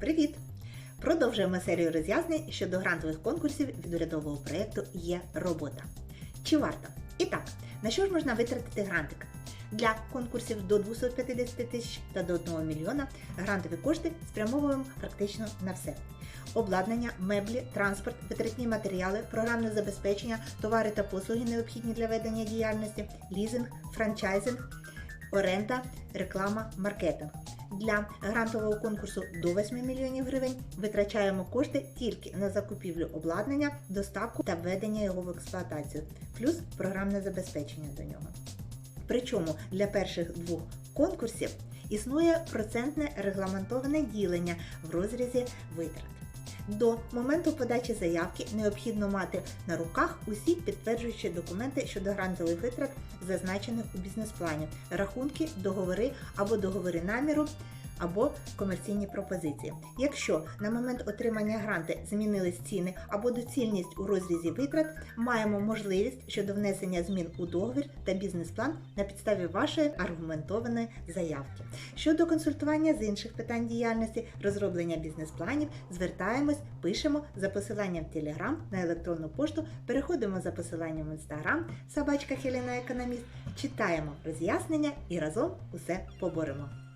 Привіт! Продовжуємо серію роз'яснень щодо грантових конкурсів від урядового проєкту Є робота. Чи варто? І так, на що ж можна витратити грантик? Для конкурсів до 250 тисяч та до 1 мільйона грантові кошти спрямовуємо практично на все. Обладнання, меблі, транспорт, витратні матеріали, програмне забезпечення, товари та послуги необхідні для ведення діяльності, лізинг, франчайзинг, оренда, реклама, маркетинг. Для грантового конкурсу до 8 мільйонів гривень витрачаємо кошти тільки на закупівлю обладнання, доставку та введення його в експлуатацію, плюс програмне забезпечення до нього. Причому для перших двох конкурсів існує процентне регламентоване ділення в розрізі витрат. До моменту подачі заявки необхідно мати на руках усі підтверджуючі документи щодо грантових витрат, зазначених у бізнес-плані, рахунки, договори або договори наміру. Або комерційні пропозиції. Якщо на момент отримання гранти змінились ціни або доцільність у розрізі витрат, маємо можливість щодо внесення змін у договір та бізнес-план на підставі вашої аргументованої заявки. Щодо консультування з інших питань діяльності, розроблення бізнес-планів, звертаємось, пишемо за посиланням Telegram на електронну пошту, переходимо за посиланням в Instagram, собачка Хелена Економіст, читаємо роз'яснення і разом усе поборемо.